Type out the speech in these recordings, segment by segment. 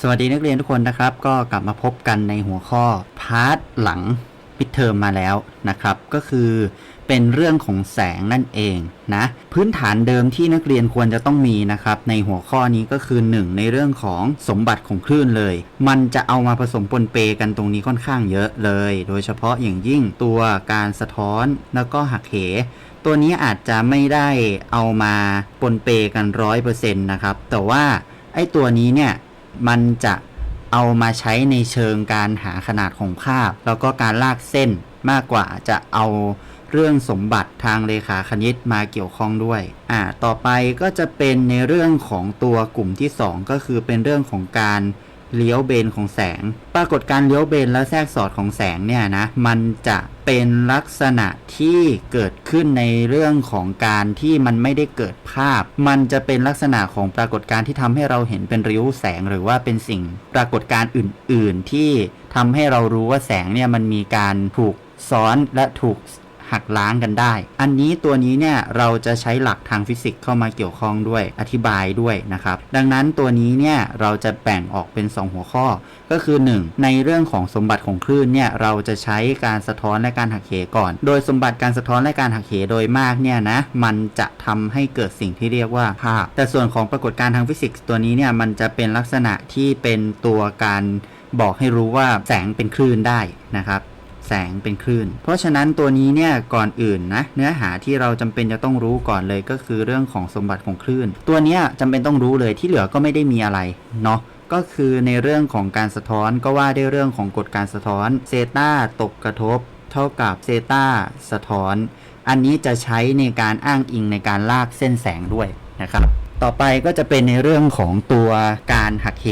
สวัสดีนักเรียนทุกคนนะครับ ก็กลับมาพบกันในหัวข้อพาร์ทหลังปิดเทอมมาแล้วนะครับ ก็คือเป็นเรื่องของแสงนั่นเองนะพื้นฐานเดิมที่นักเรียนควรจะต้องมีนะครับ ในหัวข้อนี้ก็คือ 1 ในเรื่องของสมบัติของคลื่นเลย มันจะเอามาผสมปนเปกันตรงนี้ค่อนข้างเยอะเลย โดยเฉพาะอย่างยิ่งตัวการสะท้อนแล้วก็หักเหตัวนี้อาจจะไม่ได้เอามาปนเปกันร้อยเปอร์เซ็นต์นะครับแต่ว่าไอ้ตัวนี้เนี่ย มันจะเอามาใช้ในเชิงการหาขนาดของภาพ แล้วก็การลากเส้นมากกว่าจะเอาเรื่องสมบัติทางเลขาคณิตมาเกี่ยวข้องด้วย อ่า ต่อไปก็จะเป็นในเรื่องของตัวกลุ่มที่ 2 ก็คือเป็นเรื่องของการ เลี้ยวเบนของแสง ปรากฏการเลี้ยวเบนและแทรกสอดของแสงเนี่ยนะ มันจะเป็นลักษณะที่เกิดขึ้นในเรื่องของการที่มันไม่ได้เกิดภาพ มันจะเป็นลักษณะของปรากฏการณ์ที่ทำให้เราเห็นเป็นริ้วแสงหรือว่าเป็นสิ่งปรากฏการณ์อื่น ๆ ที่ทำให้เรารู้ว่าแสงเนี่ยมันมีการถูกซ้อนและถูก หักล้างกันได้ อันนี้ตัวนี้เนี่ยเราจะใช้หลักทางฟิสิกส์เข้ามาเกี่ยวข้องด้วยอธิบายด้วยนะครับ ดังนั้นตัวนี้เนี่ยเราจะแบ่งออกเป็น 2 หัวข้อ ก็คือ 1 ในเรื่องของสมบัติของคลื่นเนี่ยเราจะใช้การสะท้อนและการหักเหก่อน โดยสมบัติการสะท้อนและการหักเหโดยมากเนี่ยนะมันจะทำให้เกิดสิ่งที่เรียกว่าภาพ แต่ส่วนของปรากฏการณ์ทางฟิสิกส์ตัวนี้เนี่ยมันจะเป็นลักษณะที่เป็นตัวการบอกให้รู้ว่าแสงเป็นคลื่นได้นะครับ แสงเป็นคลื่น เพราะฉะนั้นตัวนี้เนี่ยก่อนอื่นนะเนื้อหาที่เราจำเป็นจะต้องรู้ก่อนเลยก็คือเรื่องของสมบัติของคลื่น ตัวนี้ยจำเป็นต้องรู้เลยที่เหลือก็ไม่ได้มีอะไรเนาะก็คือในเรื่องของการสะท้อนก็ว่าด้วยเรื่องของกฎการสะท้อนเซตาตกกระทบ เท่ากับเซตาสะท้อน อันนี้จะใช้ในการอ้างอิงในการลากเส้นแสงด้วยนะครับ ต่อไปก็จะเป็นในเรื่องของตัวการหักเห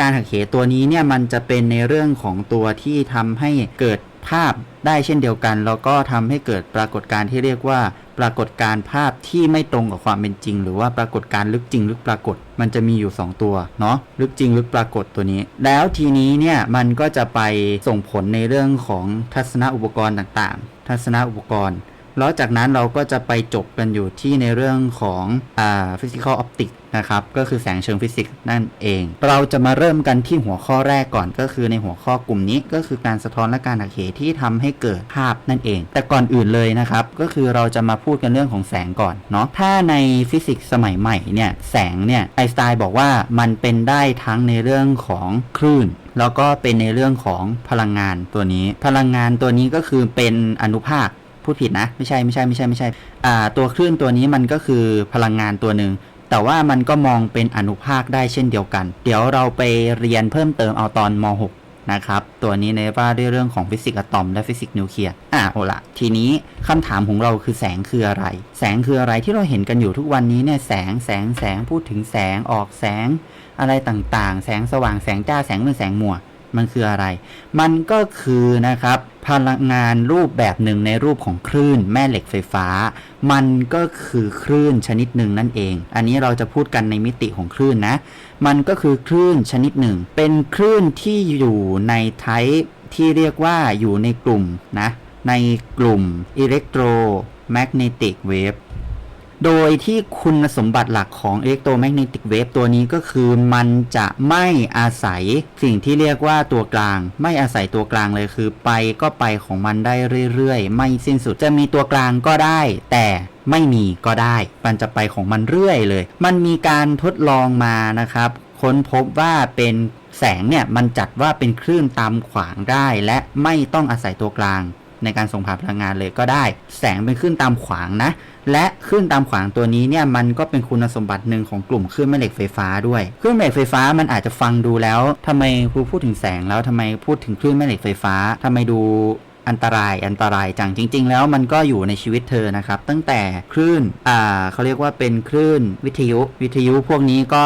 การหักเหตัวนี้เนี่ยมันจะเป็นในเรื่องของตัวที่ทำให้เกิด ภาพได้เช่นเดียวกัน แล้วก็ทำให้เกิดปรากฏการณ์ที่เรียกว่า ปรากฏการณ์ภาพที่ไม่ตรงกับความเป็นจริง หรือว่าปรากฏการณ์ลึกจริง ลึกปรากฏ มันจะมีอยู่ 2 ตัวเนาะลึกจริง ลึกปรากฏตัวนี้ แล้วทีนี้เนี่ยมันก็จะไปส่งผลในเรื่องของทัศนอุปกรณ์ต่างๆ ทัศนอุปกรณ์ แล้วจากนั้นเราก็จะไปจบกันอยู่ที่ในเรื่องของอ่า physical optics นะครับ ก็คือแสงเชิงฟิสิกส์นั่นเอง เราจะมาเริ่มกันที่หัวข้อแรกก่อนก็คือในหัวข้อกลุ่มนี้ก็คือการสะท้อนและการหักเหที่ทำให้เกิดภาพนั่นเอง แต่ก่อนอื่นเลยนะครับ ก็คือเราจะมาพูดกันเรื่องของแสงก่อนเนาะ ถ้าในฟิสิกส์สมัยใหม่เนี่ย แสงเนี่ยไอน์สไตน์บอกว่ามันเป็นได้ทั้งในเรื่องของคลื่นแล้วก็เป็นในเรื่องของพลังงานตัวนี้ พลังงานตัวนี้ก็คือเป็นอนุภาค พูดผิดนะ ไม่ใช่ไม่ใช่ไม่ใช่ไม่ใช่อ่าตัวคลื่นตัวนี้มันก็คือพลังงานตัวหนึ่งแต่ว่ามันก็มองเป็นอนุภาคได้เช่นเดียวกัน เดี๋ยวเราไปเรียนเพิ่มเติมเอาตอนม .6 นะครับ ตัวนี้ในว่าด้วยเรื่องของฟิสิกส์อะตอมและฟิสิกส์นิวเคลียร์อะโอละทีนี้คำถามของเราคือแสงคืออะไร แสงคืออะไรที่เราเห็นกันอยู่ทุกวันนี้เนี่ยแสงแสงแสงพูดถึงแสงออกแสงอะไรต่างๆ แสงสว่างแสงจ้าแสงมืดแสงมัว มันคืออะไร มันก็คือนะครับพลังงานรูปแบบหนึ่งในรูปของคลื่นแม่เหล็กไฟฟ้า มันก็คือคลื่นชนิดหนึ่งนั่นเอง อันนี้เราจะพูดกันในมิติของคลื่นนะ มันก็คือคลื่นชนิดหนึ่ง เป็นคลื่นที่อยู่ในไทป์ที่เรียกว่าอยู่ในกลุ่มนะ ในกลุ่ม electromagnetic wave โโดยที่คุณสมบัติหลักของ electromagnetic wave ตัวนี้ก็คือมันจะไม่อาศัยสิ่งที่เรียกว่าตัวกลาง ไม่อาศัยตัวกลางเลยคือไปก็ไปของมันได้เรื่อยๆ ไม่สิ้นสุดจะมีตัวกลางก็ได้ แต่ไม่มีก็ได้ มันจะไปของมันเรื่อยเลย มันมีการทดลองมานะครับ ค้นพบว่าเป็นแสงเนี่ยมันจัดว่าเป็นคลื่นตามขวางได้และไม่ต้องอาศัยตัวกลาง ในการส่งผ่านพลังงานเลยก็ได้ แสงเป็นคลื่นตามขวางนะ และคลื่นตามขวางตัวนี้เนี่ยมันก็เป็นคุณสมบัติหนึ่งของกลุ่มคลื่นแม่เหล็กไฟฟ้าด้วยคลื่นแม่เหล็กไฟฟ้ามันอาจจะฟังดูแล้วทำไมครูพูดถึงแสงแล้วทำไมพูดถึงคลื่นแม่เหล็กไฟฟ้าทำไมดู อันตรายอันตรายจังจริง ๆ แล้วมันก็อยู่ในชีวิตเธอนะครับ ตั้งแต่คลื่นอ่าเขาเรียกว่าเป็นคลื่นวิทยุวิทยุพวกนี้ก็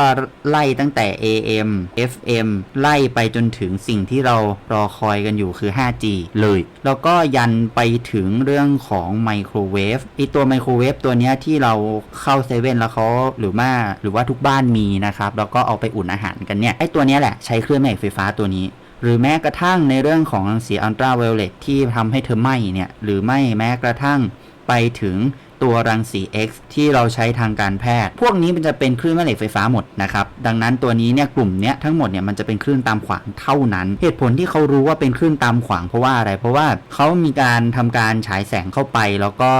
ไล่ตั้งแต่ AM FM ไล่ไปจนถึงสิ่งที่เรารอคอยกันอยู่คือ 5G เลย แล้วก็ยันไปถึงเรื่องของไมโครเวฟไอตัวไมโครเวฟตัวนี้ที่เราเข้าเซเว่นแล้วเขาหรือว่าหรือว่าทุกบ้านมีนะครับ แล้วก็เอาไปอุ่นอาหารกันเนี่ยไอตัวนี้แหละใช้เครื่องแม่ไฟฟ้าตัวนี้ หรือแม้กระทั่งในเรื่องของรังสีอัลตราไวโอเลตที่ทำให้เธอไหม้เนี่ย หรือไม่แม้กระทั่งไปถึงตัวรังสี X ที่เราใช้ทางการแพทย์ พวกนี้มันจะเป็นคลื่นแม่เหล็กไฟฟ้าหมดนะครับ ดังนั้นตัวนี้เนี่ยกลุ่มเนี้ยทั้งหมดเนี่ยมันจะเป็นคลื่นตามขวางเท่านั้น เหตุผลที่เขารู้ว่าเป็นคลื่นตามขวางเพราะว่าอะไร เพราะว่าเขามีการทำการฉายแสงเข้าไป แล้วก็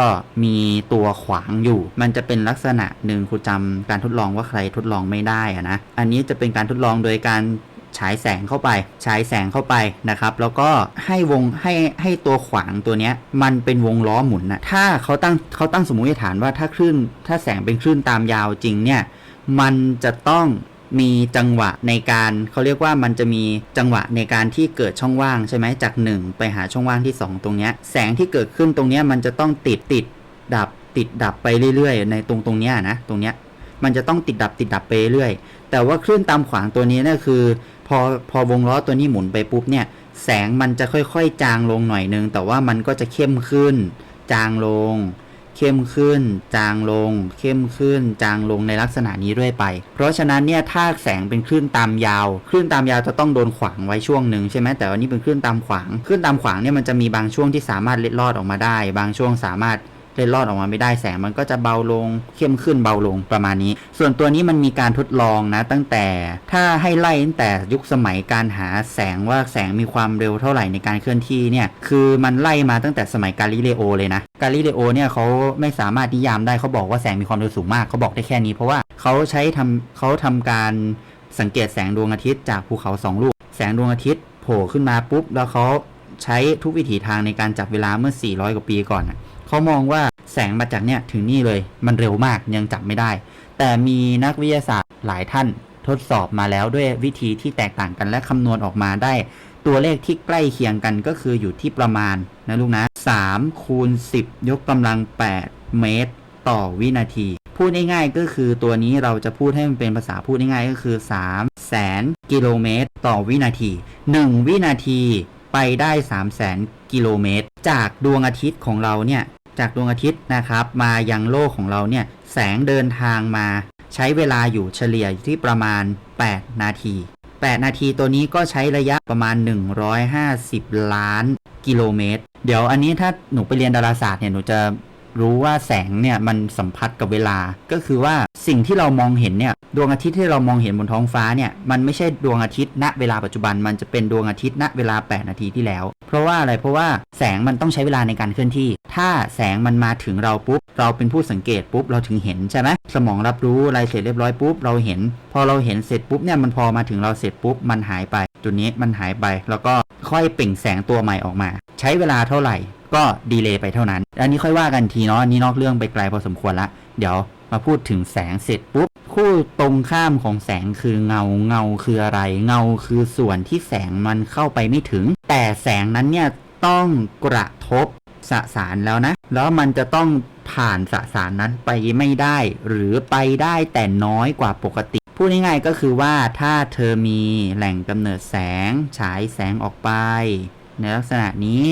มีตัวขวางอยู่ มันจะเป็นลักษณะหนึ่งครูจำการทดลองว่าใครทดลองไม่ได้อะนะ อันนี้จะเป็นการทดลองโดยการ ฉายแสงเข้าไป ฉายแสงเข้าไปนะครับ แล้วก็ให้วงให้ให้ตัวขวางตัวเนี้ย มันเป็นวงล้อหมุนนะถ้าเขาตั้งเขาตั้งสมมติฐานว่าถ้าคลื่น ถ้าแสงเป็นคลื่นตามยาวจริงเนี่ย มันจะต้องมีจังหวะในการเขาเรียกว่ามันจะมีจังหวะในการที่เกิดช่องว่างใช่ไหมจาก 1 ไปหาช่องว่างที่ 2 ตรงเนี้ยแสงที่เกิดขึ้นตรงเนี้ยมันจะต้องติดติดดับติดดับไปเรื่อยๆ ในตรงตรงเนี้ยนะตรงเนี้ยมันจะต้องติดดับติดดับไปเรื่อยแต่ว่าคลื่นตามขวางตัวนี้นี่คือ พอพอวงล้อตัวนี้หมุนไปปุ๊บเนี่ย แสงมันจะค่อยๆ จางลงหน่อยนึง แต่ว่ามันก็จะเข้มขึ้น จางลง เข้มขึ้น จางลง เข้มขึ้น จางลงในลักษณะนี้เรื่อยไป เพราะฉะนั้นเนี่ยถ้าแสงเป็นคลื่นตามยาว คลื่นตามยาวจะต้องโดนขวางไว้ช่วงหนึ่งใช่ไหมแต่วันนี้เป็นคลื่นตามขวาง คลื่นตามขวางเนี่ยมันจะมีบางช่วงที่สามารถเล็ดลอดออกมาได้ บางช่วงสามารถ เล็ดลอดออกมาไม่ได้แสงมันก็จะเบาลงเข้มขึ้นเบาลงประมาณนี้ ส่วนตัวนี้มันมีการทดลองนะ ตั้งแต่ถ้าให้ไล่ตั้งแต่ยุคสมัยการหาแสงว่าแสงมีความเร็วเท่าไหร่ในการเคลื่อนที่เนี่ยคือมันไล่มาตั้งแต่สมัยกาลิเลโอเลยนะกาลิเลโอเนี่ยเขาไม่สามารถนิยามได้เขาบอกว่าแสงมีความเร็วสูงมากเขาบอกได้แค่นี้ เพราะว่าเขาใช้ทำเขาทำการสังเกตแสงดวงอาทิตย์จากภูเขาสองลูกแสงดวงอาทิตย์โผล่ขึ้นมาปุ๊บแล้วเขาใช้ทุกวิถีทางในการจับเวลาเมื่อ 400 กว่าปีก่อน เขามองว่าแสงมาจากเนี่ยถึงนี่เลย มันเร็วมากยังจับไม่ได้ แต่มีนักวิทยาศาสตร์หลายท่านทดสอบมาแล้วด้วยวิธีที่แตกต่างกันและคำนวณออกมาได้ ตัวเลขที่ใกล้เคียงกันก็คืออยู่ที่ประมาณนะลูกนะ3คูณ10 ยกกำลัง 8 เมตร ต่อวินาที พูดง่ายๆก็คือตัวนี้เราจะพูดให้มันเป็นภาษาพูดง่ายๆก็คือ3แสนกิโลเมตร ต่อวินาที 1 วินาทีไปได้3 0 0แสน กิโลเมตร จากดวงอาทิตย์ของเราเนี่ยจากดวงอาทิตย์นะครับ มายังโลกของเราเนี่ยแสงเดินทางมาใช้เวลาอยู่เฉลี่ยที่ประมาณ 8 นาที 8 นาทีตัวนี้ก็ใช้ระยะประมาณ 150 ล้านกิโลเมตร เดี๋ยวอันนี้ถ้าหนูไปเรียนดาราศาสตร์เนี่ยหนูจะ รู้ว่าแสงเนี่ยมันสัมพัทธ์กับเวลา ก็คือว่าสิ่งที่เรามองเห็นเนี่ยดวงอาทิตย์ที่เรามองเห็นบนท้องฟ้าเนี่ยมันไม่ใช่ดวงอาทิตย์ณเวลาปัจจุบันมันจะเป็นดวงอาทิตย์ณเวลา 8 นาทีที่แล้ว เพราะว่าอะไรเพราะว่าแสงมันต้องใช้เวลาในการเคลื่อนที่ ถ้าแสงมันมาถึงเราปุ๊บเราเป็นผู้สังเกตปุ๊บเราถึงเห็นใช่ไหมสมองรับรู้อะไรเสร็จเรียบร้อยปุ๊บเราเห็น พอเราเห็นเสร็จปุ๊บเนี่ยมันพอมาถึงเราเสร็จปุ๊บมันหายไปจุดนี้มันหายไปแล้วก็ค่อยเปล่งแสงตัวใหม่ออกมา ใช้เวลาเท่าไหร่ ก็ดีเลย์ไปเท่านั้น อันนี้ค่อยว่ากันทีเนาะอันนี้นอกเรื่องไปไกลพอสมควรละ เดี๋ยวมาพูดถึงแสงเสร็จปุ๊บ คู่ตรงข้ามของแสงคือเงาเงาคืออะไร เงาคือส่วนที่แสงมันเข้าไปไม่ถึง แต่แสงนั้นเนี่ยต้องกระทบสสารแล้วนะ แล้วมันจะต้องผ่านสสารนั้นไปไม่ได้ หรือไปได้แต่น้อยกว่าปกติ พูดง่ายๆก็คือว่าถ้าเธอมีแหล่งกำเนิดแสง ฉายแสงออกไป ในลักษณะนี้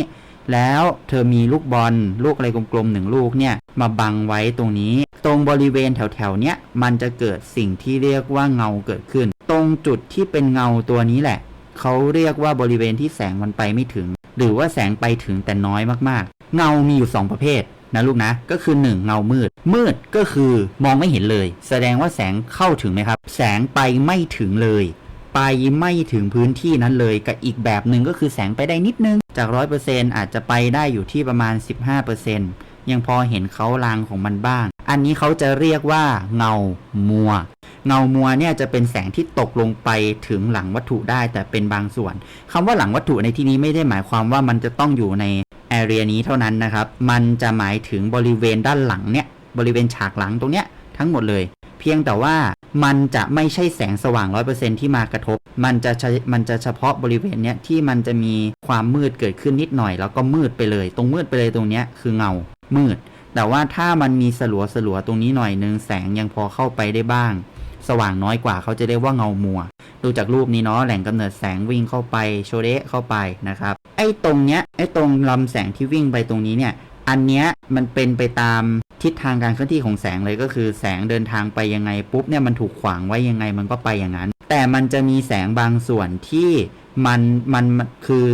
แล้วเธอมีลูกบอลลูกอะไรกลมๆหนึ่งลูกเนี่ยมาบังไว้ตรงนี้ ตรงบริเวณแถวๆเนี้ยมันจะเกิดสิ่งที่เรียกว่าเงาเกิดขึ้น ตรงจุดที่เป็นเงาตัวนี้แหละเขาเรียกว่าบริเวณที่แสงมันไปไม่ถึง หรือว่าแสงไปถึงแต่น้อยมากๆ เงามีอยู่ 2 ประเภทนะลูกนะ ก็คือ 1 เงามืด มืดก็คือมองไม่เห็นเลย แสดงว่าแสงเข้าถึงไหมครับ แสงไปไม่ถึงเลย ไปไม่ถึงพื้นที่นั้นเลย กับอีกแบบหนึ่งก็คือแสงไปได้นิดนึง จาก 100%อาจจะไปได้อยู่ที่ประมาณ 15%ยังพอเห็นเขาลางของมันบ้าง อันนี้เขาจะเรียกว่าเงามัว เงามัวเนี่ยจะเป็นแสงที่ตกลงไปถึงหลังวัตถุได้แต่เป็นบางส่วนคำว่าหลังวัตถุในที่นี้ไม่ได้หมายความว่ามันจะต้องอยู่ในแอเรียนี้เท่านั้นนะครับ มันจะหมายถึงบริเวณด้านหลังเนี่ยบริเวณฉากหลังตรงเนี้ยทั้งหมดเลย พียงแต่ว่ามันจะไม่ใช่แสงสว่าง 100%ที่มากระทบ มันจะมันจะเฉพาะบริเวณเนี้ยที่มันจะมีความมืดเกิดขึ้นนิดหน่อย แล้วก็มืดไปเลย ตรงมืดไปเลยตรงเนี้ยคือเงามืด แต่ว่าถ้ามันมีสลัวสลัวๆตรงนี้หน่อยนึงแสงยังพอเข้าไปได้บ้าง สว่างน้อยกว่าเขาจะเรียกว่าเงามัว ดูจากรูปนี้เนาะแหล่งกำเนิดแสงวิ่งเข้าไปโชเดะเข้าไปนะครับไอ้ตรงเนี้ยไอ้ตรงลำแสงที่วิ่งไปตรงนี้เนี่ย อันเนี้ยมันเป็นไปตามทิศทางการเคลื่อนที่ของแสงเลยก็คือแสงเดินทางไปยังไงปุ๊บเนี่ยมันถูกขวางไว้ยังไงมันก็ไปอย่างนั้น แต่มันจะมีแสงบางส่วนที่มันมันคือ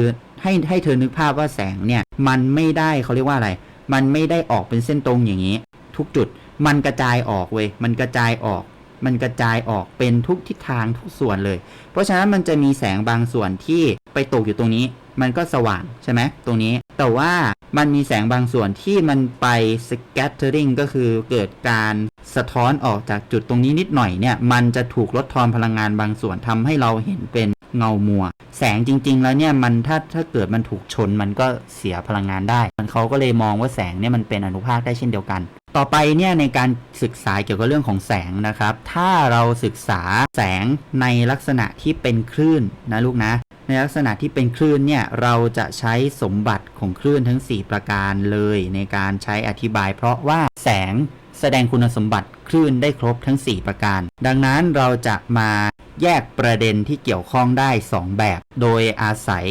ให้ให้เธอนึกภาพว่าแสงเนี่ยมันไม่ได้เขาเรียกว่าอะไร มันไม่ได้ออกเป็นเส้นตรงอย่างนี้ ทุกจุดมันกระจายออกเว้ยมันกระจายออก มันกระจายออกเป็นทุกทิศทางทุกส่วนเลย เพราะฉะนั้นมันจะมีแสงบางส่วนที่ไปตกอยู่ตรงนี้ มันก็สว่างใช่ไหมตรงนี้ แต่ว่า มันมีแสงบางส่วนที่มันไป scattering ก็คือเกิดการสะท้อนออกจากจุดตรงนี้นิดหน่อยเนี่ย มันจะถูกลดทอนพลังงานบางส่วนทำให้เราเห็นเป็นเงามัว แสงจริง ๆ แล้วเนี่ยมันถ้าถ้าเกิดมันถูกชนมันก็เสียพลังงานได้ มันเขาก็เลยมองว่าแสงเนี่ยมันเป็นอนุภาคได้เช่นเดียวกัน ต่อไปเนี่ยในการศึกษาเกี่ยวกับเรื่องของแสงนะครับ ถ้าเราศึกษาแสงในลักษณะที่เป็นคลื่นนะลูกนะ ในลักษณะที่เป็นคลื่นเนี่ยเราจะใช้สมบัติของคลื่นทั้ง 4 ประการเลยในการใช้อธิบาย เพราะว่าแสงแสดงคุณสมบัติคลื่นได้ครบทั้ง 4 ประการ ดังนั้นเราจะมาแยกประเด็นที่เกี่ยวข้องได้ 2 แบบ โดยอาศัย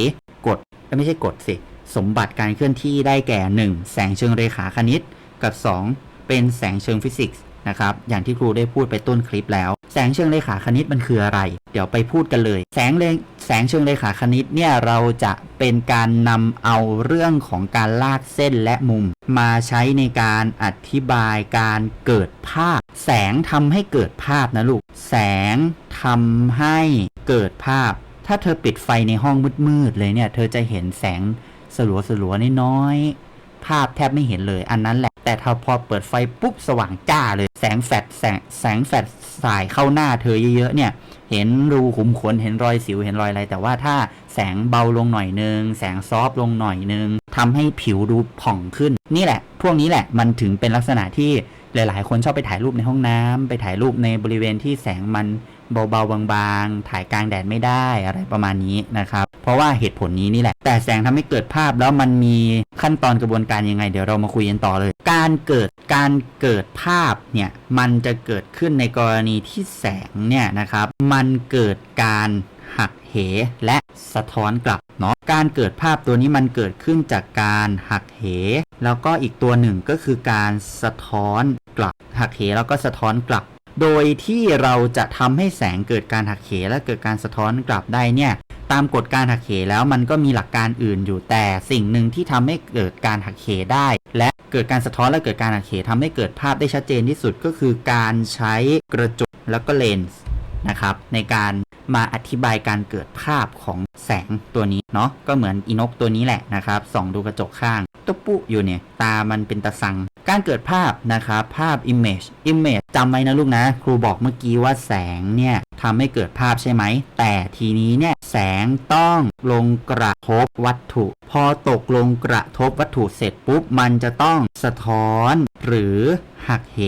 กฎไม่ใช่กฎสิ สมบัติการเคลื่อนที่ได้แก่ 1. แสงเชิงเรขาคณิต กับ 2 เป็นแสงเชิงฟิสิกส์ นะครับอย่างที่ครูได้พูดไปต้นคลิปแล้ว แสงเชิงเรขาคณิตมันคืออะไร เดี๋ยวไปพูดกันเลย แสงเรแสงเชิงเรขาคณิตเนี่ยเราจะเป็นการนำเอาเรื่องของการลากเส้นและมุม มาใช้ในการอธิบายการเกิดภาพ แสงทำให้เกิดภาพนะลูก แสงทำให้เกิดภาพ ถ้าเธอปิดไฟในห้องมืดๆเลยเนี่ยเธอจะเห็นแสงสลัวๆน้อยๆภาพแทบไม่เห็นเลยอันนั้นแหละ แต่ถ้าพอเปิดไฟปุ๊บสว่างจ้าเลย แสงแฟลแสงแสงแฟลสายเข้าหน้าเธอเยอะๆเนี่ย เห็นรูขุมขนเห็นรอยสิวเห็นรอยอะไร แต่ว่าถ้าแสงเบาลงหน่อยนึง แสงซอฟต์ลงหน่อยนึงทำให้ผิวดูผ่องขึ้น นี่แหละ พวกนี้แหละมันถึงเป็นลักษณะที่ หลายๆ คนชอบไปถ่ายรูปในห้องน้ำไปถ่ายรูปในบริเวณที่แสงมันเบาๆบางๆ ถ่ายกลางแดดไม่ได้อะไรประมาณนี้นะครับ เพราะว่าเหตุผลนี้นี่แหละ แต่แสงทำให้เกิดภาพแล้วมันมีขั้นตอนกระบวนการยังไง เดี๋ยวเรามาคุยกันต่อเลย การเกิดการเกิดภาพเนี่ยมันจะเกิดขึ้นในกรณีที่แสงเนี่ยนะครับ มันเกิดการ หักเหและสะท้อนกลับเนาะการเกิดภาพตัวนี้มันเกิดขึ้นจากการหักเห แล้วก็อีกตัวหนึ่งก็คือการสะท้อนกลับ หักเหแล้วก็สะท้อนกลับ โดยที่เราจะทำให้แสงเกิดการหักเหและเกิดการสะท้อนกลับได้เนี่ยตามกฎการหักเหแล้วมันก็มีหลักการอื่นอยู่แต่สิ่งหนึ่งที่ทำให้เกิดการหักเหได้ และเกิดการสะท้อนและเกิดการหักเหทำให้เกิดภาพได้ชัดเจนที่สุดก็คือการใช้กระจกแล้วก็เลนส์นะครับในการ มาอธิบายการเกิดภาพของแสงตัวนี้เนาะก็เหมือนอีนกตัวนี้แหละนะครับส่องดูกระจกข้างตุ๊ปุอยู่เนี่ยตามันเป็นตาสัง การเกิดภาพนะครับภาพ image image จำไว้นะลูกนะ ครูบอกเมื่อกี้ว่าแสงเนี่ยทำให้เกิดภาพใช่ไหม แต่ทีนี้เนี่ยแสงต้องลงกระทบวัตถุ พอตกลงกระทบวัตถุเสร็จปุ๊บ มันจะต้องสะท้อนหรือหักเห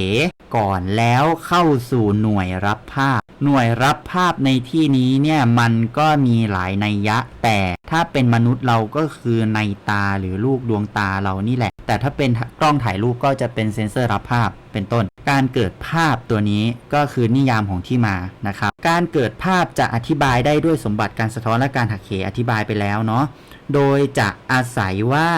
ก่อนแล้วเข้าสู่หน่วยรับภาพ หน่วยรับภาพในที่นี้เนี่ยมันก็มีหลายนัยยะ แต่ถ้าเป็นมนุษย์เราก็คือในตาหรือลูกดวงตาเรานี่แหละ แต่ถ้าเป็นกล้องถ่ายรูปก็จะเป็นเซ็นเซอร์รับภาพเป็นต้น การเกิดภาพตัวนี้ก็คือนิยามของที่มานะครับ การเกิดภาพจะอธิบายได้ด้วยสมบัติการสะท้อนและการหักเหอธิบายไปแล้วเนาะ โดยจะอาศัยว่า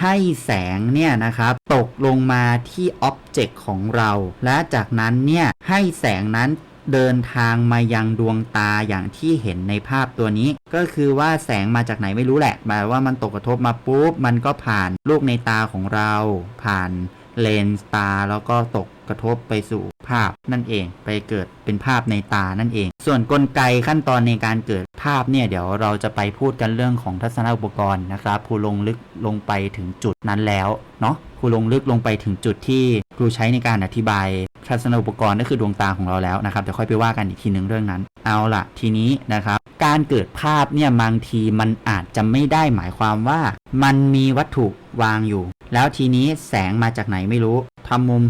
ให้แสงเนี่ยนะครับตกลงมาที่อ็อบเจกต์ของเรา และจากนั้นเนี่ยให้แสงนั้นเดินทางมายังดวงตาอย่างที่เห็นในภาพตัวนี้ ก็คือว่าแสงมาจากไหนไม่รู้แหละแปลว่ามันตกกระทบมาปุ๊บ มันก็ผ่านลูกในตาของเราผ่าน เลนส์ตาแล้วก็ตกกระทบไปสู่ภาพนั่นเอง ไปเกิดเป็นภาพในตานั่นเอง ส่วนกลไกขั้นตอนในการเกิดภาพเนี่ยเดี๋ยวเราจะไปพูดกันเรื่องของทัศนอุปกรณ์นะครับผูลงลึกลงไปถึงจุดนั้นแล้วเนาะ รูลงลึกลงไปถึงจุดที่ครูใช้ในการอธิบายทัศนอุปกรณ์ก็คือดวงตาของเราแล้วนะครับเดี๋ยวค่อยไปว่ากันอีกทีหนึ่งเรื่องนั้น เอาล่ะทีนี้นะครับ การเกิดภาพเนี่ยบางทีมันอาจจะไม่ได้หมายความว่า มันมีวัตถุวางอยู่ แล้วทีนี้แสงมาจากไหนไม่รู้ทำมุม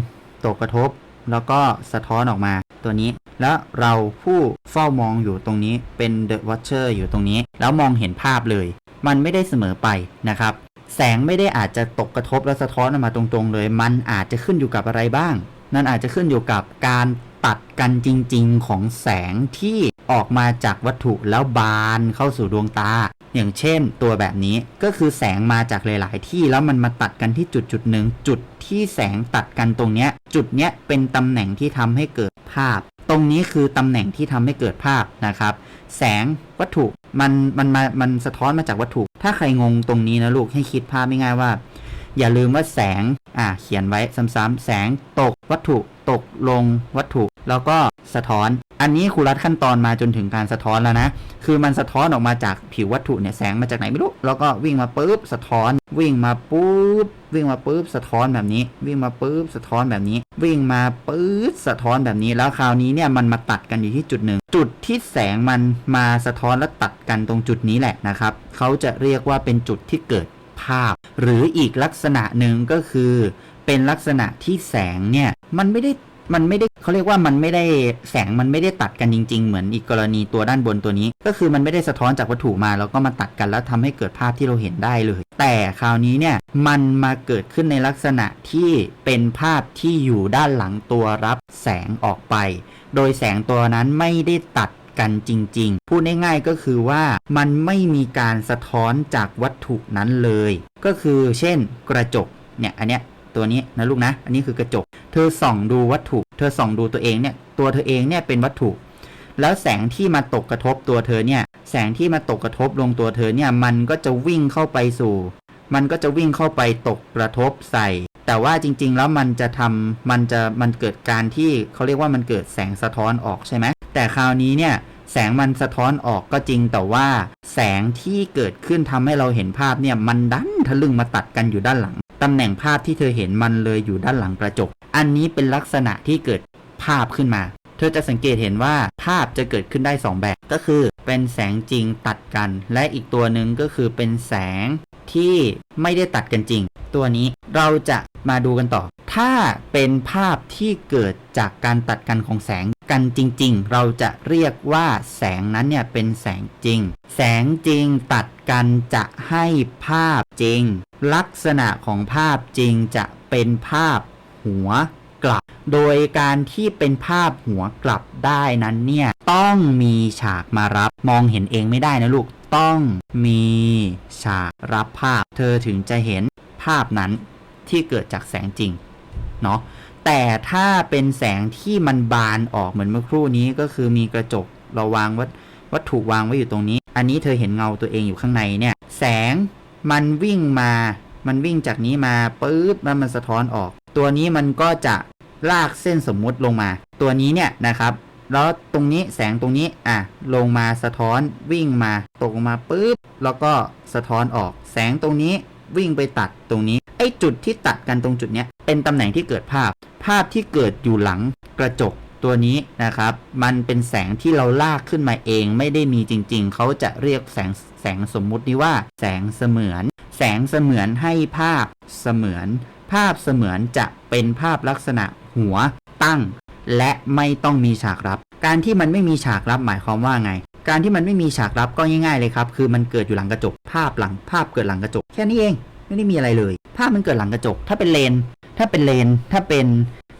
ตกกระทบ แล้วก็สะท้อนออกมาตัวนี้ แล้วเราผู้เฝ้ามองอยู่ตรงนี้เป็น The Watcher อยู่ตรงนี้ แล้วมองเห็นภาพเลย มันไม่ได้เสมอไปนะครับ แสงไม่ได้อาจจะตกกระทบแล้วสะท้อนออกมาตรงๆเลย มันอาจจะขึ้นอยู่กับอะไรบ้าง นั่นอาจจะขึ้นอยู่กับการตัดกันจริง ๆ ของแสงที่ออกมาจากวัตถุแล้วบานเข้าสู่ดวงตา อย่างเช่น ตัวแบบนี้ก็คือแสงมาจากหลายๆ ที่แล้วมันมาตัดกันที่จุดจุดหนึ่งจุดที่แสงตัดกันตรงเนี้ย จุดเนี้ยเป็นตำแหน่งที่ทำให้เกิดภาพ ตรงนี้คือตำแหน่งที่ทำให้เกิดภาพนะครับ แสงวัตถุมันมันมามันสะท้อนมาจากวัตถุ ถ้าใครงงตรงนี้นะลูกให้คิดภาพง่ายๆว่า อย่าลืมว่าแสงอ่าเขียนไว้ซ้ำๆแสงตกวัตถุตกลงวัตถุ แล้วก็สะท้อน อันนี้ครูรัดขั้นตอนมาจนถึงการสะท้อนแล้วนะ คือมันสะท้อนออกมาจากผิววัตถุเนี่ยแสงมาจากไหนไม่รู้ แล้วก็วิ่งมาปุ๊บสะท้อน วิ่งมาปุ๊บวิ่งมาปุ๊บสะท้อนแบบนี้ วิ่งมาปุ๊บสะท้อนแบบนี้ วิ่งมาปุ๊บสะท้อนแบบนี้ แล้วคราวนี้เนี่ยมันมาตัดกันอยู่ที่จุดหนึ่ง จุดที่แสงมันมาสะท้อนและตัดกันตรงจุดนี้แหละนะครับเขาจะเรียกว่าเป็นจุดที่เกิดภาพ หรืออีกลักษณะหนึ่งก็คือ เป็นลักษณะที่แสงเนี่ยมันไม่ได้ มันไม่ได้เขาเรียกว่ามันไม่ได้แสงมันไม่ได้ตัดกันจริง ๆ เหมือนอีกกรณีตัวด้านบนตัวนี้ ก็คือมันไม่ได้สะท้อนจากวัตถุมาแล้วก็มาตัดกันแล้วทำให้เกิดภาพที่เราเห็นได้เลย แต่คราวนี้เนี่ยมันมาเกิดขึ้นในลักษณะที่เป็นภาพที่อยู่ด้านหลังตัวรับแสงออกไป โดยแสงตัวนั้นไม่ได้ตัดกันจริง ๆ พูดง่ายๆก็คือว่ามันไม่มีการสะท้อนจากวัตถุนั้นเลย ก็คือเช่นกระจกเนี่ยอันเนี้ย ตัวนี้นะลูกนะ อันนี้คือกระจก เธอส่องดูวัตถุ เธอส่องดูตัวเองเนี่ย ตัวเธอเองเนี่ยเป็นวัตถุ แล้วแสงที่มาตกกระทบตัวเธอเนี่ย แสงที่มาตกกระทบลงตัวเธอเนี่ย มันก็จะวิ่งเข้าไปสู่ มันก็จะวิ่งเข้าไปตกกระทบใส่ แต่ว่าจริง ๆ แล้วมันจะทำมันจะ มันเกิดการที่เขาเรียกว่ามันเกิดแสงสะท้อนออกใช่ไหม แต่คราวนี้เนี่ยแสงมันสะท้อนออกก็จริงแต่ว่า แสงที่เกิดขึ้นทำให้เราเห็นภาพเนี่ย มันดันทะลึ่งมาตัดกันอยู่ด้านหลัง ตำแหน่งภาพที่เธอเห็นมันเลยอยู่ด้านหลังกระจก อันนี้เป็นลักษณะที่เกิดภาพขึ้นมา เธอจะสังเกตเห็นว่าภาพจะเกิดขึ้นได้ 2 แบบ ก็คือเป็นแสงจริงตัดกัน และอีกตัวหนึ่งก็คือเป็นแสงที่ไม่ได้ตัดกันจริง ตัวนี้เราจะ มาดูกันต่อ ถ้าเป็นภาพที่เกิดจากการตัดกันของแสงกันจริง ๆ เราจะเรียกว่าแสงนั้นเนี่ยเป็นแสงจริง แสงจริงตัดกันจะให้ภาพจริง ลักษณะของภาพจริงจะเป็นภาพหัวกลับ โดยการที่เป็นภาพหัวกลับได้นั้นเนี่ยต้องมีฉากมารับมองเห็นเองไม่ได้นะลูก ต้องมีฉากรับภาพ เธอถึงจะเห็นภาพนั้น ที่เกิดจากแสงจริงเนาะแต่ถ้าเป็นแสงที่มันบานออกเหมือนเมื่อครู่นี้ก็คือมีกระจกเราวางวัตวัตถุวางไว้อยู่ตรงนี้ อันนี้เธอเห็นเงาตัวเองอยู่ข้างในเนี่ย แสงมันวิ่งมามันวิ่งจากนี้มาปุ๊บแล้วมันสะท้อนออก ตัวนี้มันก็จะลากเส้นสมมุติลงมา ตัวนี้เนี่ยนะครับแล้วตรงนี้แสงตรงนี้อะลงมาสะท้อนวิ่งมาตกมาปุ๊บแล้วก็สะท้อนออก แสงตรงนี้ วิ่งไปตัดตรงนี้ ไอ้จุดที่ตัดกันตรงจุดนี้เป็นตำแหน่งที่เกิดภาพ ภาพที่เกิดอยู่หลังกระจกตัวนี้นะครับ มันเป็นแสงที่เราลากขึ้นมาเอง ไม่ได้มีจริง ๆ เขาจะเรียกแสงแสงสมมุตินี้ว่า แสงเสมือน แสงเสมือนให้ภาพเสมือน ภาพเสมือนจะเป็นภาพลักษณะหัวตั้ง และไม่ต้องมีฉากรับ การที่มันไม่มีฉากรับหมายความว่าไง การที่มันไม่มีฉากรับก็ง่ายๆเลยครับ คือมันเกิดอยู่หลังกระจก ภาพหลังภาพเกิดหลังกระจก แค่นี้เอง ไม่ได้มีอะไรเลย ภาพมันเกิดหลังกระจก ถ้าเป็นเลน ถ้าเป็นเลน ถ้าเป็น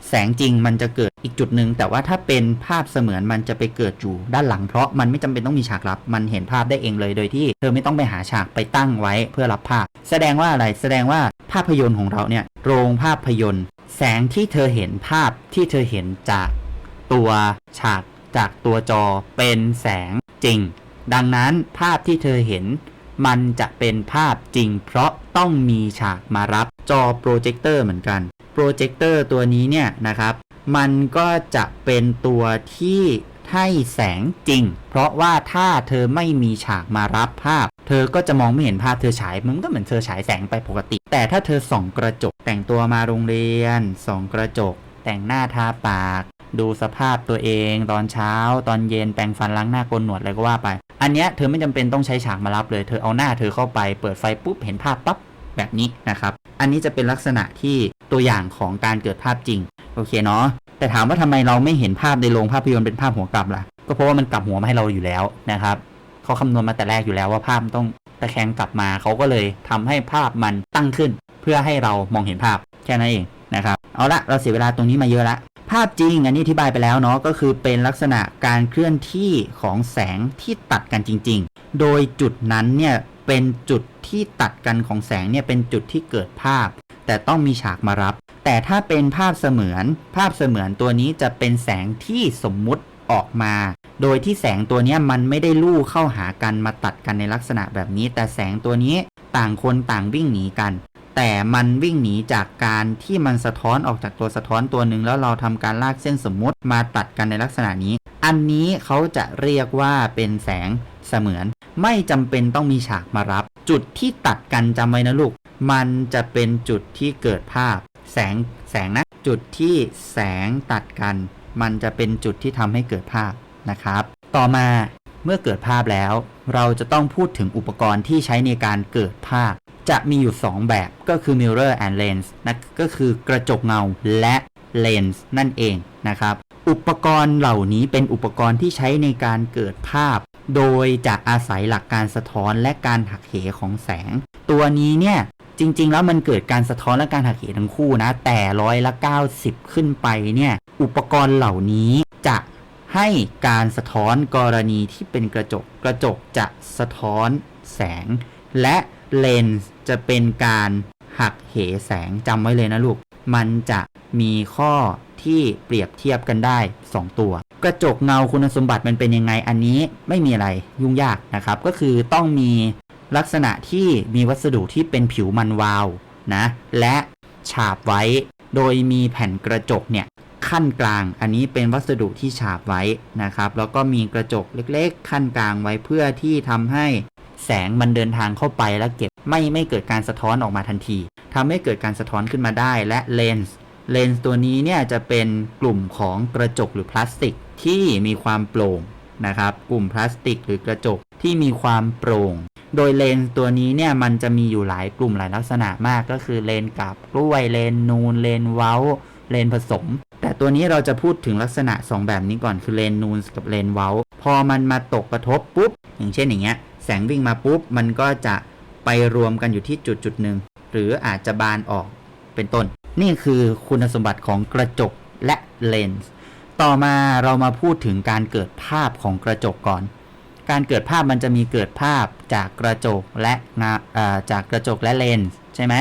แสงจริงมันจะเกิดอีกจุดหนึ่ง แต่ว่าถ้าเป็นภาพเสมือนมันจะไปเกิดอยู่ด้านหลัง เพราะมันไม่จำเป็นต้องมีฉากรับ มันเห็นภาพได้เองเลย โดยที่เธอไม่ต้องไปหาฉากไปตั้งไว้เพื่อรับภาพ แสดงว่าอะไร แสดงว่าภาพยนตร์ของเราเนี่ยโรงภาพยนตร์ แสงที่เธอเห็นภาพที่เธอเห็นจากตัวฉากจากตัวจอเป็นแสง จริง ดังนั้นภาพที่เธอเห็น มันจะเป็นภาพจริง เพราะต้องมีฉากมารับจอโปรเจคเตอร์เหมือนกันโปรเจคเตอร์ตัวนี้เนี่ยนะครับ มันก็จะเป็นตัวที่ให้แสงจริง เพราะว่าถ้าเธอไม่มีฉากมารับภาพ เธอก็จะมองไม่เห็นภาพเธอฉายมันก็เหมือนเธอฉายแสงไปปกติ แต่ถ้าเธอส่องกระจก แต่งตัวมาโรงเรียนส่องกระจก แต่งหน้าทาปาก ดูสภาพตัวเองตอนเช้า ตอนเย็นแปรงฟันล้างหน้าโกนหนวดอะไรก็ว่าไป อันเนี้ยเธอไม่จำเป็นต้องใช้ฉากมารับเลย เธอเอาหน้าเธอเข้าไปเปิดไฟปุ๊บเห็นภาพปั๊บแบบนี้นะครับ อันนี้จะเป็นลักษณะที่ตัวอย่างของการเกิดภาพจริง โอเคเนาะ แต่ถามว่าทำไมเราไม่เห็นภาพในโรงภาพยนตร์เป็นภาพหัวกลับล่ะ ก็เพราะว่ามันกลับหัวมาให้เราอยู่แล้วนะครับเขาคำนวณมาแต่แรกอยู่แล้วว่าภาพต้องตะแคงกลับมา เขาก็เลยทำให้ภาพมันตั้งขึ้น เพื่อให้เรามองเห็นภาพแค่นั้นเองนะครับ เอาละเราเสียเวลาตรงนี้มาเยอะละ ภาพจริงอันนี้อธิบายไปแล้วเนาะก็คือเป็นลักษณะการเคลื่อนที่ของแสงที่ตัดกันจริง ๆ โดยจุดนั้นเนี่ยเป็นจุดที่ตัดกันของแสงเนี่ยเป็นจุดที่เกิดภาพ แต่ต้องมีฉากมารับ แต่ถ้าเป็นภาพเสมือน ภาพเสมือนตัวนี้จะเป็นแสงที่สมมุติออกมา โดยที่แสงตัวนี้มันไม่ได้ลู่เข้าหากันมาตัดกันในลักษณะแบบนี้ แต่แสงตัวนี้ต่างคนต่างวิ่งหนีกัน แต่มันวิ่งหนีจากการที่มันสะท้อนออกจากตัวสะท้อนตัวหนึ่งแล้วเราทำการลากเส้นสมมุติมาตัดกันในลักษณะนี้ อันนี้เขาจะเรียกว่าเป็นแสงเสมือน ไม่จำเป็นต้องมีฉากมารับ จุดที่ตัดกันจำไว้นะลูก มันจะเป็นจุดที่เกิดภาพ แสงแสงนะจุดที่แสงตัดกัน มันจะเป็นจุดที่ทำให้เกิดภาพนะครับ ต่อมาเมื่อเกิดภาพแล้ว เราจะต้องพูดถึงอุปกรณ์ที่ใช้ในการเกิดภาพ จะมีอยู่ 2 แบบก็คือ mirror and lens นะก็คือกระจกเงาและ lens นั่นเองนะครับ อุปกรณ์เหล่านี้เป็นอุปกรณ์ที่ใช้ในการเกิดภาพ โดยจะอาศัยหลักการสะท้อนและการหักเหของแสง ตัวนี้เนี่ยจริง ๆ แล้วมันเกิดการสะท้อนและการหักเหทั้งคู่นะ แต่ร้อยละ 90 ขึ้นไปเนี่ยอุปกรณ์เหล่านี้จะให้การสะท้อนกรณีที่เป็นกระจก กระจกจะสะท้อนแสง และ เลนส์จะเป็นการหักเหแสงจำไว้เลยนะลูก มันจะมีข้อที่เปรียบเทียบกันได้ 2 ตัว กระจกเงาคุณสมบัติมันเป็นยังไงอันนี้ไม่มีอะไรยุ่งยากนะครับ ก็คือต้องมีลักษณะที่มีวัสดุที่เป็นผิวมันวาวนะและฉาบไว้ โดยมีแผ่นกระจกเนี่ยขั้นกลาง อันนี้เป็นวัสดุที่ฉาบไว้นะครับ แล้วก็มีกระจกเล็ก ๆ ขั้นกลางไว้เพื่อที่ทำให้ แสงมันเดินทางเข้าไปแล้วเก็บไม่ไม่เกิดการสะท้อนออกมาทันทีทำให้เกิดการสะท้อนขึ้นมาได้และเลนส์เลนส์ตัวนี้เนี่ยจะเป็นกลุ่มของกระจกหรือพลาสติกที่มีความโปร่งนะครับกลุ่มพลาสติกหรือกระจกที่มีความโปร่ง โดยเลนส์ตัวนี้เนี่ยมันจะมีอยู่หลายกลุ่มหลายลักษณะมากก็คือเลนกับกล้วยเลนนูนเลนเว้า เลนผสม แต่ตัวนี้เราจะพูดถึงลักษณะ 2 แบบนี้ก่อนคือเลนนูนกับเลนเว้า พอมันมาตกกระทบปุ๊บอย่างเช่นอย่างเงี้ย แสงวิ่งมาปุ๊บ มันก็จะไปรวมกันอยู่ที่จุดจุดหนึ่งหรืออาจจะบานออกเป็นต้น นี่คือคุณสมบัติของกระจกและเลนส์ต่อมาเรามาพูดถึงการเกิดภาพของกระจกก่อน การเกิดภาพมันจะมีเกิดภาพจากกระจกและาจากกระจกและเลนส์ใช่ไหม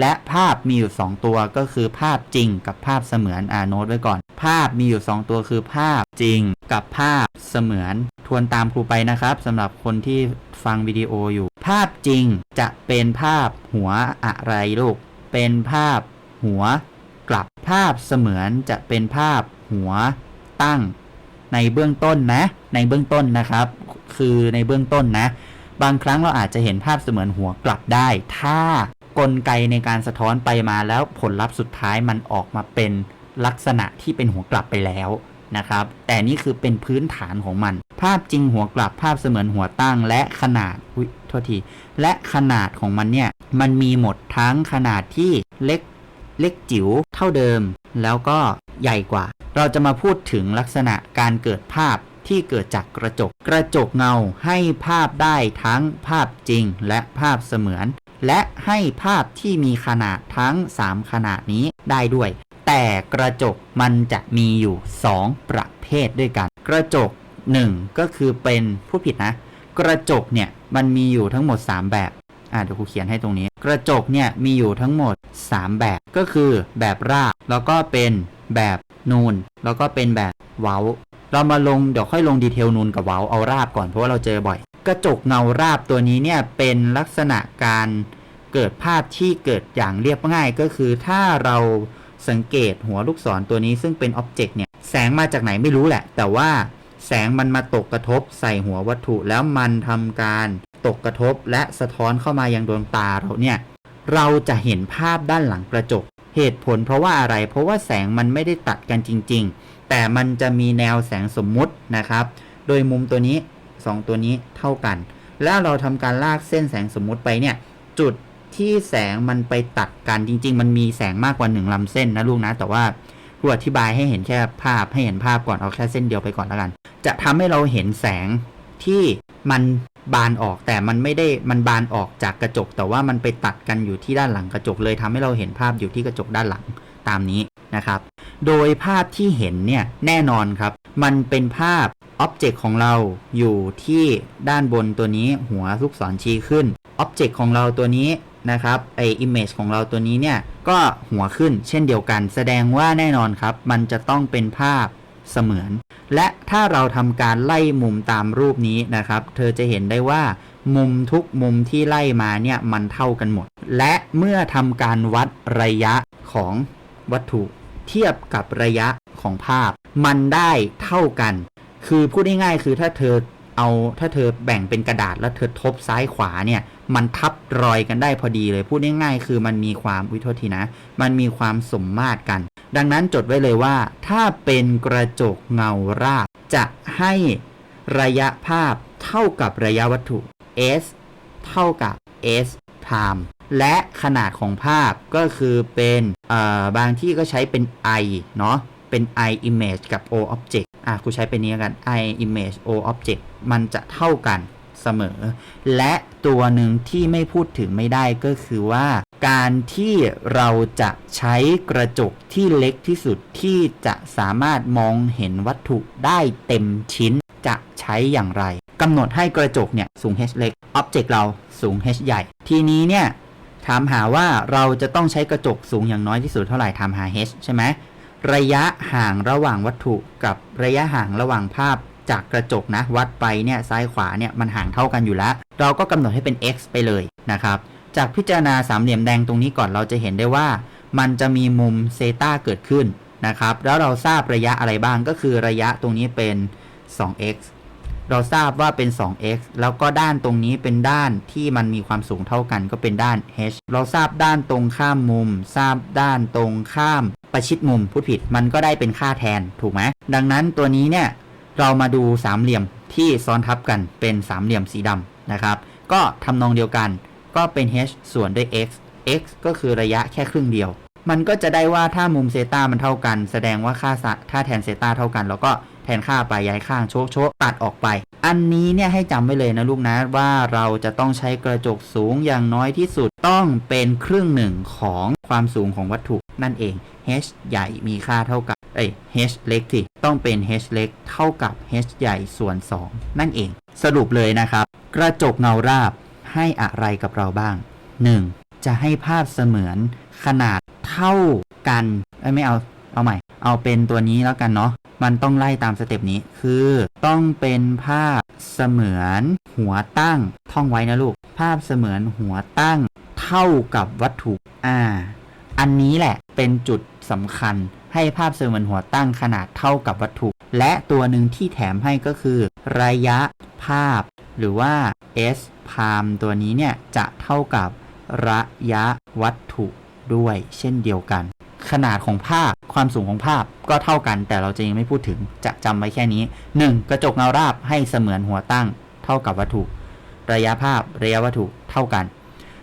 และภาพมีอยู่ 2 ตัวก็คือภาพจริงกับภาพเสมือนอ่าโน้ตไว้ก่อน ภาพมีอยู่ 2 ตัวคือภาพจริงกับภาพเสมือน ทวนตามครูไปนะครับสำหรับคนที่ฟังวิดีโออยู่ ภาพจริงจะเป็นภาพหัวอะไรลูก เป็นภาพหัวกลับภาพเสมือนจะเป็นภาพหัวตั้ง ในเบื้องต้นนะ ในเบื้องต้นนะครับ คือในเบื้องต้นนะ บางครั้งเราอาจจะเห็นภาพเสมือนหัวกลับได้ ถ้ากลไกในการสะท้อนไปมาแล้วผลลัพธ์สุดท้ายมันออกมาเป็น ลักษณะที่เป็นหัวกลับไปแล้วนะครับ แต่นี่คือเป็นพื้นฐานของมัน ภาพจริงหัวกลับภาพเสมือนหัวตั้งและขนาดอุ้ยโทษที และขนาดของมันเนี่ย มันมีหมดทั้งขนาดที่เล็กเล็กจิ๋วเท่าเดิม แล้วก็ใหญ่กว่า เราจะมาพูดถึงลักษณะการเกิดภาพที่เกิดจากกระจก กระจกเงาให้ภาพได้ทั้งภาพจริงและภาพเสมือน และให้ภาพที่มีขนาดทั้ง 3 ขนาดนี้ได้ด้วย แต่กระจกมันจะมีอยู่ 2 ประเภทด้วยกัน กระจก 1 ก็คือเป็นผู้ผิดนะ กระจกเนี่ยมันมีอยู่ทั้งหมด 3 แบบอ่าเดี๋ยวครูเขียนให้ตรงนี้ กระจกเนี่ยมีอยู่ทั้งหมด 3 แบบก็คือแบบราบแล้วก็เป็นแบบนูน แล้วก็เป็นแบบเว้า เรามาลงเดี๋ยวค่อยลงดีเทลนูนกับเว้าเอาราบก่อนเพราะว่าเราเจอบ่อย กระจกเงาราบตัวนี้เนี่ยเป็นลักษณะการเกิดภาพที่เกิดอย่างเรียบง่ายก็คือถ้าเรา สังเกตหัวลูกศรตัวนี้ซึ่งเป็นอ็อบเจกต์เนี่ย แสงมาจากไหนไม่รู้แหละ แต่ว่าแสงมันมาตกกระทบใส่หัววัตถุแล้วมันทำการตกกระทบและสะท้อนเข้ามายังดวงตาเราเนี่ย เราจะเห็นภาพด้านหลังกระจก เหตุผลเพราะว่าอะไร เพราะว่าแสงมันไม่ได้ตัดกันจริง ๆ แต่มันจะมีแนวแสงสมมุตินะครับ โดยมุมตัวนี้ 2 ตัวนี้เท่ากัน แล้วเราทำการลากเส้นแสงสมมุติไปเนี่ย จุด ที่แสงมันไปตัดกันจริง ๆ มันมีแสงมากกว่า1ลำเส้นนะลูกนะ แต่ว่าครูอธิบายให้เห็นแค่ภาพให้เห็นภาพก่อนเอาแค่เส้นเดียวไปก่อนแล้วกัน จะทำให้เราเห็นแสงที่มันบานออกแต่มันไม่ได้มันบานออกจากกระจก แต่ว่ามันไปตัดกันอยู่ที่ด้านหลังกระจกเลยทำให้เราเห็นภาพอยู่ที่กระจกด้านหลังตามนี้นะครับ โดยภาพที่เห็นเนี่ยแน่นอนครับ มันเป็นภาพอ็อบเจกต์ของเราอยู่ที่ด้านบนตัวนี้หัวลูกศรชี้ขึ้นอ็อบเจกต์ของเราตัวนี้ นะครับไออิมเมจของเราตัวนี้เนี่ยก็หัวขึ้นเช่นเดียวกัน แสดงว่าแน่นอนครับ มันจะต้องเป็นภาพเสมือน และถ้าเราทำการไล่มุมตามรูปนี้นะครับ เธอจะเห็นได้ว่า มุมทุกมุมที่ไล่มาเนี่ยมันเท่ากันหมด และเมื่อทำการวัดระยะของวัตถุ เทียบกับระยะของภาพ มันได้เท่ากัน คือพูดง่ายๆคือถ้าเธอ เอาถ้าเธอแบ่งเป็นกระดาษแล้วเธอทบซ้ายขวาเนี่ย มันทับรอยกันได้พอดีเลย พูดง่ายๆคือมันมีความวิโทษทีนะ มันมีความสมมาตรกัน ดังนั้นจดไว้เลยว่า ถ้าเป็นกระจกเงาราบ จะให้ระยะภาพเท่ากับระยะวัตถุ s เท่ากับ s time และขนาดของภาพก็คือเป็นเอ่อบางที่ก็ใช้เป็น i เนาะเป็น i image กับ o object อะกูใช้เป็นนี้กัน i image o object มันจะเท่ากันเสมอ และตัวหนึ่งที่ไม่พูดถึงไม่ได้ก็คือว่าการที่เราจะใช้กระจกที่เล็กที่สุดที่จะสามารถมองเห็นวัตถุได้เต็มชิ้นจะใช้อย่างไรกำหนดให้กระจกเนี่ยสูง h เล็ก object เราสูง h ใหญ่ ทีนี้เนี่ยถามหาว่าเราจะต้องใช้กระจกสูงอย่างน้อยที่สุดเท่าไหร่ถามหา h ใช่ไหม ระยะห่างระหว่างวัตถุกับระยะห่างระหว่างภาพจากกระจกนะ วัดไปเนี่ยซ้ายขวาเนี่ยมันห่างเท่ากันอยู่แล้ว เราก็กำหนดให้เป็น x ไปเลยนะครับ จากพิจารณาสามเหลี่ยมแดงตรงนี้ก่อนเราจะเห็นได้ว่า มันจะมีมุมเซตาเกิดขึ้นนะครับ แล้วเราทราบระยะอะไรบ้างก็คือระยะตรงนี้เป็น 2x เราทราบว่าเป็น 2x แล้วก็ด้านตรงนี้เป็นด้านที่มันมีความสูงเท่ากันก็เป็นด้าน h เราทราบด้านตรงข้ามมุม ทราบด้านตรงข้ามประชิดมุมพูดผิด มันก็ได้เป็นค่าแทนถูกไหมดังนั้นตัวนี้เนี่ยเรามาดูสามเหลี่ยมที่ซ้อนทับกันเป็นสามเหลี่ยมสีดำนะครับ ก็ทำนองเดียวกัน ก็เป็น h ส่วนด้วย x x ก็คือระยะแค่ครึ่งเดียว มันก็จะได้ว่าถ้ามุมเซตามันเท่ากัน แสดงว่าค่าค่าแทนเซตาเท่ากัน แล้วก็ แทนค่าไปย้ายข้างโชกโชกตัดออกไป อันนี้เนี่ยให้จำไว้เลยนะลูกนะว่าเราจะต้องใช้กระจกสูงอย่างน้อยที่สุดต้องเป็นครึ่งหนึ่งของความสูงของวัตถุนั่นเอง h ใหญ่มีค่าเท่ากับเอ้ย h เล็กที่ต้องเป็น h เล็กเท่ากับ h ใหญ่ส่วน 2 นั่นเอง สรุปเลยนะครับ กระจกเงาราบให้อะไรกับเราบ้าง 1. จะให้ภาพเสมือนขนาดเท่ากันไม่เอา เอาใหม่ เอาเป็นตัวนี้แล้วกันเนาะ มันต้องไล่ตามสเต็ปนี้ คือต้องเป็นภาพเสมือนหัวตั้ง ท่องไว้นะลูก ภาพเสมือนหัวตั้ง เท่ากับวัตถุ อ่า อันนี้แหละเป็นจุดสำคัญให้ภาพเสมือนหัวตั้งขนาดเท่ากับวัตถุ และตัวหนึ่งที่แถมให้ก็คือ ระยะภาพ หรือว่า s พามตัวนี้เนี่ยจะเท่ากับระยะวัตถุด้วยเช่นเดียวกัน ขนาดของภาพความสูงของภาพก็เท่ากันแต่เราจะยังไม่พูดถึงจะจำไว้แค่นี้ 1. กระจกเงาราบให้เสมือนหัวตั้ง เท่ากับวัตถุ ระยะภาพระยะวัตถุเท่ากัน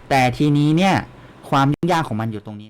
แต่ทีนี้เนี่ยความยุ่งยากของมันอยู่ตรงนี้